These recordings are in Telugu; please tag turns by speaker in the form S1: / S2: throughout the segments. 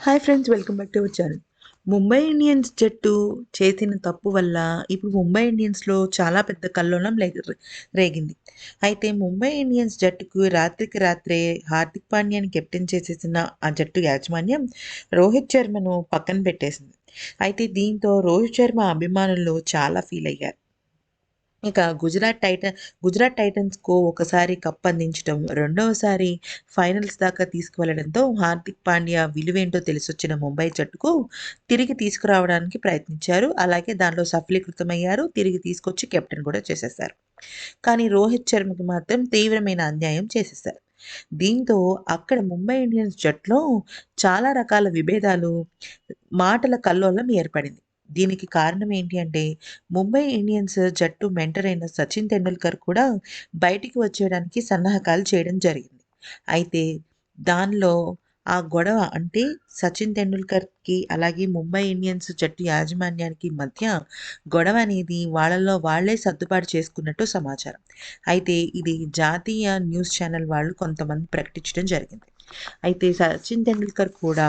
S1: Hi friends welcome back to our channel Mumbai Indians జట్టు చేసిన తప్పు వల్ల ఇప్పుడు ముంబై ఇండియన్స్లో చాలా పెద్ద కల్లోలం లే- రేగింది. అయితే ముంబై ఇండియన్స్ జట్టుకు రాత్రికి రాత్రే హార్దిక్ పాండ్యాని కెప్టెన్ చేసేసిన ఆ జట్టు యాజమాన్యం రోహిత్ శర్మను పక్కన పెట్టేసింది. అయితే దీంతో రోహిత్ శర్మ అభిమానులు చాలా ఫీల్ అయ్యారు. ఇక గుజరాత్ టైటన్ గుజరాత్ టైటన్స్కు ఒకసారి కప్ అందించడం రెండవసారి ఫైనల్స్ దాకా తీసుకువెళ్ళడంతో హార్దిక్ పాండ్యా విలువేంటో తెలిసొచ్చిన ముంబై జట్టుకు తిరిగి తీసుకురావడానికి ప్రయత్నించారు. అలాగే దానిలో సఫలీకృతమయ్యారు. తిరిగి తీసుకొచ్చి కెప్టెన్ కూడా చేసేశారు. కానీ రోహిత్ శర్మకి మాత్రం తీవ్రమైన అన్యాయం చేసేశారు. దీంతో అక్కడ ముంబై ఇండియన్స్ జట్టులో చాలా రకాల విభేదాలు మాటల కల్లోలం ఏర్పడింది. దీనికి కారణం ఏంటి అంటే ముంబై ఇండియన్స్ జట్టు మెంటర్ అయిన సచిన్ టెండూల్కర్ కూడా బయటికి వచ్చేయడానికి సన్నాహకాలు చేయడం జరిగింది. అయితే దానిలో ఆ గొడవ అంటే సచిన్ టెండూల్కర్కి అలాగే ముంబై ఇండియన్స్ జట్టు యాజమాన్యానికి మధ్య గొడవ అనేది వాళ్ళలో వాళ్ళే సర్దుబాటు చేసుకున్నట్టు సమాచారం. అయితే ఇది జాతీయ న్యూస్ ఛానల్ వాళ్ళు కొంతమంది ప్రకటించడం జరిగింది. అయితే సచిన్ టెండూల్కర్ కూడా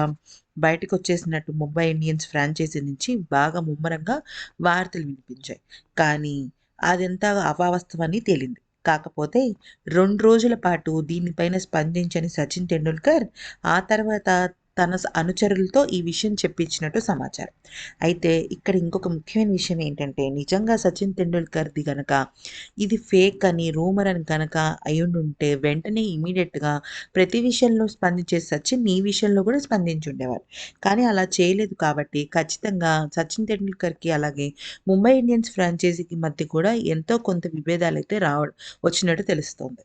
S1: బయటకు వచ్చేసినట్టు ముంబై ఇండియన్స్ ఫ్రాంచైజీ నుంచి బాగా ముమ్మరంగా వార్తలు వినిపించాయి. కానీ అదంతా అవాస్తవని తేలింది. కాకపోతే రెండు రోజుల పాటు దీనిపైన స్పందించని సచిన్ టెండూల్కర్ ఆ తర్వాత తన అనుచరులతో ఈ విషయం చెప్పించినట్టు సమాచారం. అయితే ఇక్కడ ఇంకొక ముఖ్యమైన విషయం ఏంటంటే నిజంగా సచిన్ తెండూల్కర్ది గనక ఇది ఫేక్ అని రూమర్ అని కనుక అయ్యుండుంటే వెంటనే ఇమీడియట్గా ప్రతి విషయంలో స్పందించే సచిన్ ఈ విషయంలో కూడా స్పందించి ఉండేవారు కానీ అలా చేయలేదు కాబట్టి ఖచ్చితంగా సచిన్ తెండూల్కర్కి అలాగే ముంబై ఇండియన్స్ ఫ్రాంచైజీకి మధ్య కూడా ఎంతో కొంత విభేదాలు అయితే రావ వచ్చినట్టు తెలుస్తోంది.